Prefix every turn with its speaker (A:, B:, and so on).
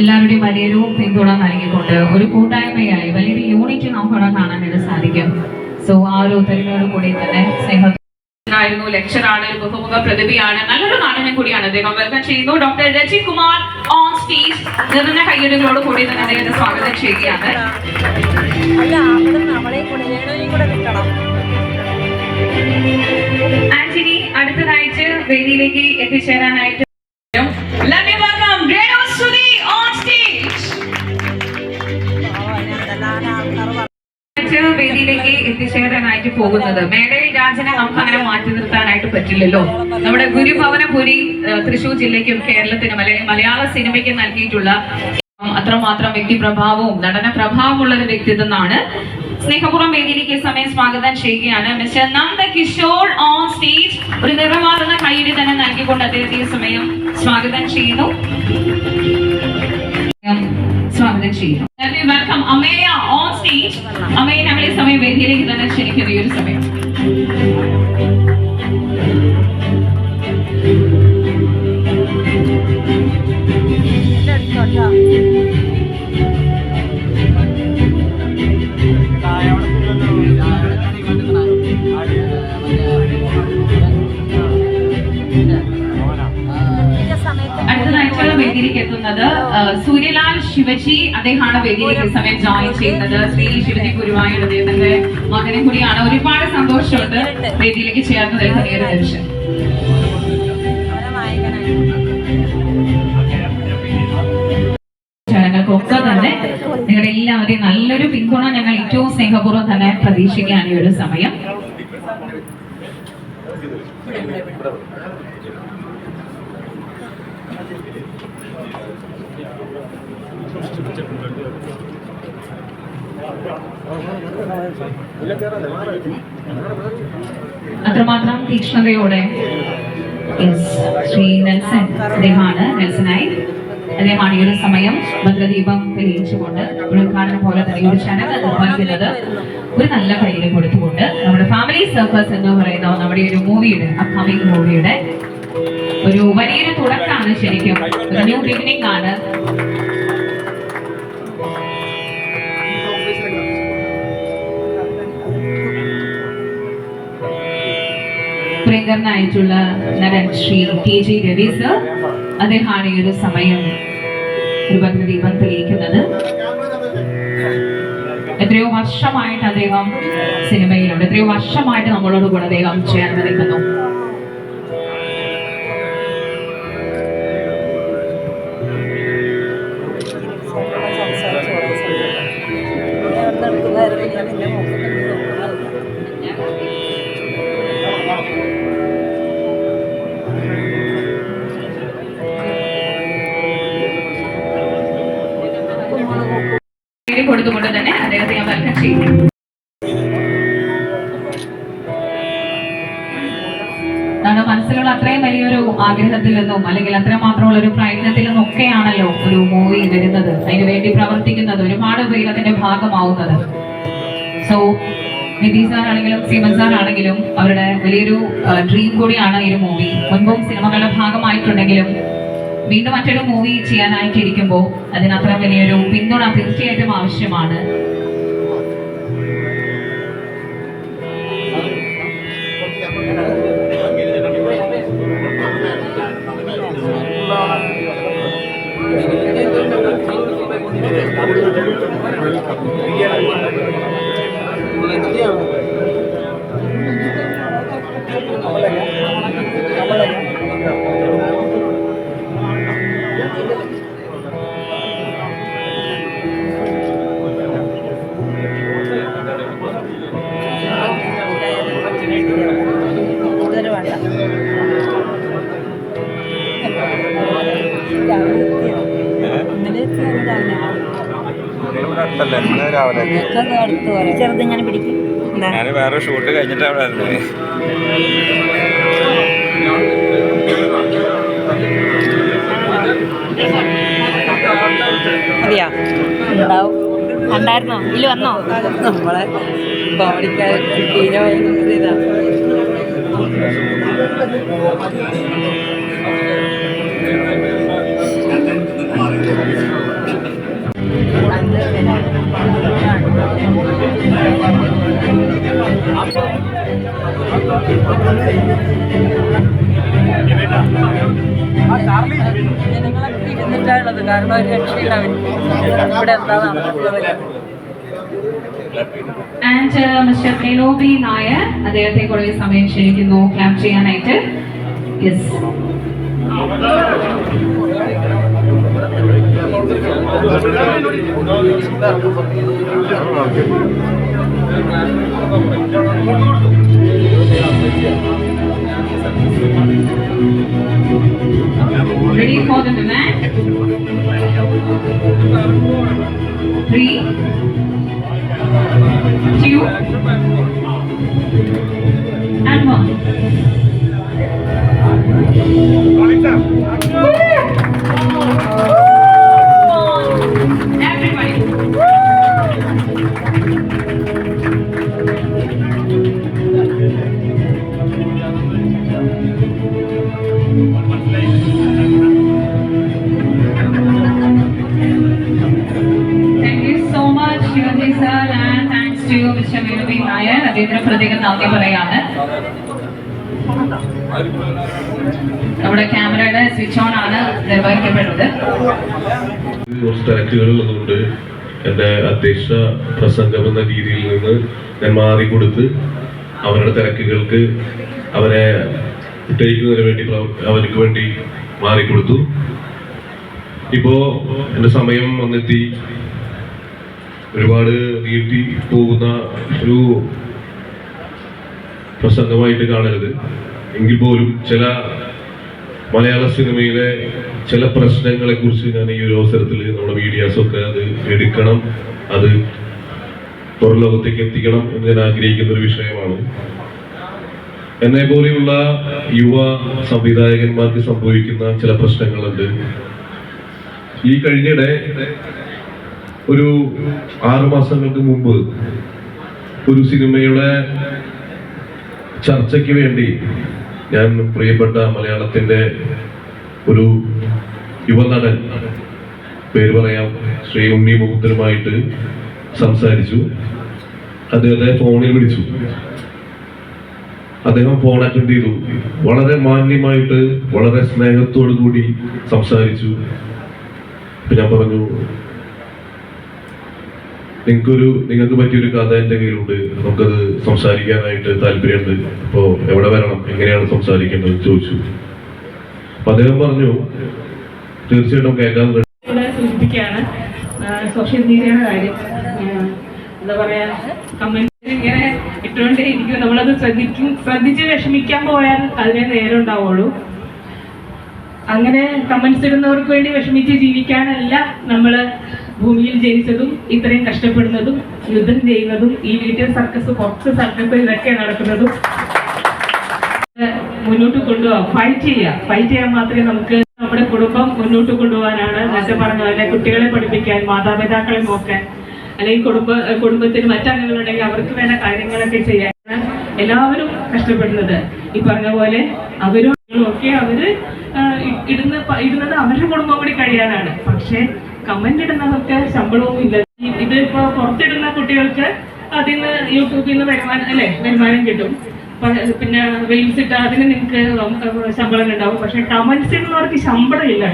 A: എല്ലാവരുടെയും വലിയൊരു പിന്തുണ നൽകിക്കൊണ്ട് ഒരു കൂട്ടായ്മയായി വലിയൊരു യൂണിറ്റ് നമുക്കവിടെ കാണാനായിട്ട് സാധിക്കും. സോ ആ ഒരു ഒത്തൊരുമയോട് കൂടി തന്നെ സ്നേഹ ആയിരുന്നു ലെക്ചറാണ് ഒരു ബഹുമുഖ പ്രതിഭയാണ്. നല്ലൊരു നടനും കൂടിയാണ് അദ്ദേഹം. വെൽക്കം ചെയ്യുന്നു doctor Reji Kumar on stage നിറഞ്ഞ കയ്യടികളോട് കൂടി തന്നെ അദ്ദേഹത്തെ സ്വാഗതം ചെയ്യുകയാണ്. ആന്റണി അടുത്തതായിട്ട് വേദിയിലേക്ക് എത്തിച്ചേരാനായിട്ട് പോകുന്നത്. മേടയിൽ രാജനെ നമുക്ക് അങ്ങനെ മാറ്റി നിർത്താനായിട്ട് പറ്റില്ലല്ലോ. നമ്മുടെ ഗുരുഭവനപുരി തൃശൂർ ജില്ലയ്ക്കും കേരളത്തിനും അല്ലെങ്കിൽ മലയാള സിനിമയ്ക്കും നൽകിയിട്ടുള്ള അത്രമാത്രം വ്യക്തിപ്രഭാവവും നടന പ്രഭാവമുള്ള ഒരു വ്യക്തിത്വമാണ്. സ്നേഹപൂർവം വേദിയിലേക്ക് സമയം സ്വാഗതം ചെയ്യുകയാണ്. Mister Nanda Kishore on stage ഒരു നിറമാറുന്ന കൈയ്യടി തന്നെ നൽകിക്കൊണ്ട് അദ്ദേഹത്തെ സമയം സ്വാഗതം ചെയ്യുന്നു. സ്വാഗതം ചെയ്യുന്നു. Welcome Ameya on stage Ameya ഞങ്ങൾ ഈ സമയം വേദിയിലേക്ക് തന്നെ ക്ഷണിക്കുന്ന ഈ ഒരു സമയം. അടുത്തതായിട്ടുള്ള വേദിയിലേക്ക് എത്തുന്നത്. സൂര്യലാൽ ശിവജി അദ്ദേഹമാണ് വേദിയിലേക്ക് ഈ സമയം ജോയിൻ ചെയ്യുന്നത്. ശ്രീ ശിവജി ഗുരുവായൂർ അദ്ദേഹത്തിന്റെ മകനെ കൂടിയാണ്. ഒരുപാട് സന്തോഷമുണ്ട് വേദിയിലേക്ക് ചേർന്ന് നിൽക്കുന്ന ഈ ഒരു നിമിഷം. ചടങ്ങൾക്കൊക്കെ തന്നെ നിങ്ങളുടെ എല്ലാവരെയും നല്ലൊരു പിന്തുണ ഞങ്ങൾ ഏറ്റവും സ്നേഹപൂർവം തന്നെ പ്രതീക്ഷിക്കുകയാണ് ഈ ഒരു സമയം. അത്രമാത്രം തീക്ഷ്ണതയോടെ ശ്രീ നെൽസൺ അദ്ദേഹമാണ്. നെൽസനായി അദ്ദേഹമാണ് ഈ ഒരു സമയം ഭദ്രദീപം തെളിയിച്ചുകൊണ്ട് ഒരു ഉദ്ഘാടനം പോലെ തന്നെ ഒരു ചടങ്ങ് ഒരു നല്ല കയ്യിൽ കൊടുത്തുകൊണ്ട് നമ്മുടെ ഫാമിലി സർക്കസ് എന്ന് പറയുന്ന നമ്മുടെ ഒരു മൂവിയുടെ അപ്കമിങ് മൂവിയുടെ ഒരു വലിയൊരു തുടക്കമാണ് ശരിക്കും. ഒരു ന്യൂ ബിഗിനിങ് ആണ്. പ്രിയങ്കരനായിട്ടുള്ള നടൻ Sri K G Ravi sir അദ്ദേഹമാണ് ഈ ഒരു സമയം ഭദ്രദീപം തെളിയിക്കുന്നത് എത്രയോ വർഷമായിട്ട് അദ്ദേഹം സിനിമയിലുണ്ട്. എത്രയോ വർഷമായിട്ട് നമ്മളോട് കൂടെ അദ്ദേഹം ചേർന്ന് നിൽക്കുന്നു. കൊടുത്തുകൊണ്ട് തന്നെ അദ്ദേഹത്തെ ഞാൻ വെൽക്കം ചെയ്യും. നമ്മുടെ മനസ്സിലുള്ള അത്രയും വലിയൊരു ആഗ്രഹത്തിൽ നിന്നും അല്ലെങ്കിൽ അത്രമാത്രമുള്ള ഒരു പ്രയത്നത്തിൽ നിന്നും ഒക്കെയാണല്ലോ ഒരു മൂവി വരുന്നത്. അതിനു വേണ്ടി പ്രവർത്തിക്കുന്നത് ഒരുപാട് പേര് അതിന്റെ ഭാഗമാവുന്നത്. സോ നിധി സാർ ആണെങ്കിലും സീമൻ സാർ ആണെങ്കിലും അവരുടെ വലിയൊരു ഡ്രീം കൂടിയാണ് ഈ ഒരു മൂവി മുൻപും സിനിമകളുടെ ഭാഗമായിട്ടുണ്ടെങ്കിലും വീണ്ടും മറ്റൊരു മൂവി ചെയ്യാനായിട്ടിരിക്കുമ്പോൾ അതിനത്ര വലിയൊരു പിന്തുണ തീർച്ചയായിട്ടും ആവശ്യമാണ്.
B: ചെറുത് ഞാൻ പിടിക്കും
C: ഞാൻ വേറെ ഷൂട്ട് കഴിഞ്ഞിട്ട് അവിടെ
B: മതിയാ? ഉണ്ടാവും. ഉണ്ടായിരുന്നോ? ഇല്ല വന്നോ? നമ്മളെ കോമഡിക്കാരൻ ടീന ജനങ്ങളൊക്കെ ഇരുന്നിട്ടാണുള്ളത് കാരണം ഒരു രക്ഷയില്ല അവർക്ക് ഇവിടെ എന്താ നടക്കുന്നത്
A: ആൻഡ് മിസ്റ്റർ പ്രിനോബി നായർ അദ്ദേഹത്തെ കുറെ സമയം ക്ഷണിക്കുന്നു. ക്യാപ് ചെയ്യാനായിട്ട്. Yes Ready for the demand? Three, അദ്ദേഹത്തിന് പ്രത്യേകം നന്ദി പറയാണ് നമ്മുടെ ക്യാമറയുടെ സ്വിച്ച് ഓൺ ആണ് നിർവഹിക്കപ്പെടുന്നത്.
D: എന്റെ അധ്യക്ഷ പ്രസംഗം എന്ന രീതിയിൽ നിന്ന് ഞാൻ മാറിക്കൊടുത്ത് അവരുടെ തിരക്കുകൾക്ക് അവരെ വിട്ടയിക്കുന്നതിന് വേണ്ടി അവർക്ക് വേണ്ടി മാറിക്കൊടുത്തു ഇപ്പോ എന്റെ സമയം വന്നെത്തി. ഒരുപാട് നീട്ടി പോകുന്ന ഒരു പ്രസംഗമായിട്ട് കാണരുത്. എങ്കിൽ പോലും ചില മലയാള സിനിമയിലെ ചില പ്രശ്നങ്ങളെ കുറിച്ച് ഞാൻ ഈ ഒരു അവസരത്തിൽ നമ്മുടെ മീഡിയാസ് ഒക്കെ അത് എടുക്കണം അത് പുറലോകത്തേക്ക് എത്തിക്കണം എന്ന് ഞാൻ ആഗ്രഹിക്കുന്ന ഒരു വിഷയമാണ്. എന്നെ പോലെയുള്ള യുവ സംവിധായകന്മാർക്ക് സംഭവിക്കുന്ന ചില പ്രശ്നങ്ങളുണ്ട്. ഈ കഴിഞ്ഞിടെ ഒരു ആറു മാസങ്ങൾക്ക് മുമ്പ് ഒരു സിനിമയുടെ ചർച്ചയ്ക്ക് വേണ്ടി ഞാൻ പ്രിയപ്പെട്ട മലയാളത്തിന്റെ ഒരു യുവനടൻ പേര് പറയാം. ശ്രീ ഉണ്ണി മുകുന്ദനുമായിട്ട് സംസാരിച്ചു. അദ്ദേഹത്തെ ഫോണിൽ വിളിച്ചു. അദ്ദേഹം ഫോൺ അറ്റൻഡ് ചെയ്തു. വളരെ മാന്യമായിട്ട് വളരെ സ്നേഹത്തോടു കൂടി സംസാരിച്ചു ഞാൻ പറഞ്ഞു നിങ്ങൾക്കൊരു നിങ്ങൾക്ക് പറ്റിയൊരു കഥ എന്റെ കയ്യിലുണ്ട്. നമുക്കത് സംസാരിക്കാനായിട്ട് താല്പര്യമുണ്ട്. അപ്പോൾ എവിടെ വരണം? എങ്ങനെയാണ് സംസാരിക്കേണ്ടത് ചോദിച്ചു. അപ്പൊ അദ്ദേഹം പറഞ്ഞു തീർച്ചയായിട്ടും കേൾക്കാൻ ready."
E: സൂചിപ്പിക്കുകയാണ് സോഷ്യൽ മീഡിയയുടെ കാര്യം. എന്താ പറയാ കമന്റ് ഇങ്ങനെ ഇട്ടുകൊണ്ടേ ഇരിക്കും. നമ്മളത് ശ്രദ്ധിക്കും ശ്രദ്ധിച്ച് വിഷമിക്കാൻ പോയാൽ അതിനെ നേരം ഉണ്ടാവുള്ളൂ. അങ്ങനെ കമന്റ്സ് ഇടുന്നവർക്ക് വേണ്ടി വിഷമിച്ച് ജീവിക്കാനല്ല നമ്മൾ ഭൂമിയിൽ ജനിച്ചതും ഇത്രയും കഷ്ടപ്പെടുന്നതും യുദ്ധം ചെയ്യുന്നതും ഈ വീട്ടിൽ സർക്കസ് പുറത്ത് സർക്കസ് ഇതൊക്കെ നടക്കുന്നതും. മുന്നോട്ട് കൊണ്ടുപോകാം ഫൈറ്റ് ചെയ്യുക ഫൈറ്റ് ചെയ്യാൻ മാത്രമേ നമുക്ക് നമ്മുടെ കുടുംബം മുന്നോട്ട് കൊണ്ടുപോകാനാണ് നേരത്തെ പറഞ്ഞ പോലെ കുട്ടികളെ പഠിപ്പിക്കാൻ മാതാപിതാക്കളെ നോക്കാൻ അല്ലെങ്കിൽ കുടുംബ കുടുംബത്തിന് മറ്റംഗങ്ങളുണ്ടെങ്കിൽ അവർക്ക് വേണ്ട കാര്യങ്ങളൊക്കെ ചെയ്യാൻ എല്ലാവരും കഷ്ടപ്പെടുന്നത്. ഈ പറഞ്ഞ പോലെ അവരും ഒക്കെ അവർ ഇടുന്ന ഇടുന്നത് അവരുടെ കുടുംബം കൂടി കഴിയാനാണ്. പക്ഷെ കമന്റ് ഇടുന്നതൊക്കെ ശമ്പളവും ഇല്ല ഇതിപ്പോ പുറത്തിടുന്ന കുട്ടികൾക്ക് അതിൽ നിന്ന് യൂട്യൂബിൽ നിന്ന് വരുമാനം അല്ലെ? വരുമാനം കിട്ടും. പിന്നെ റീൽസ് ഇട്ട അതിന് നിങ്ങൾക്ക് ശമ്പളം ഉണ്ടാവും. പക്ഷെ കമന്റ്സ് ഇടുന്നവർക്ക് ശമ്പളം ഇല്ല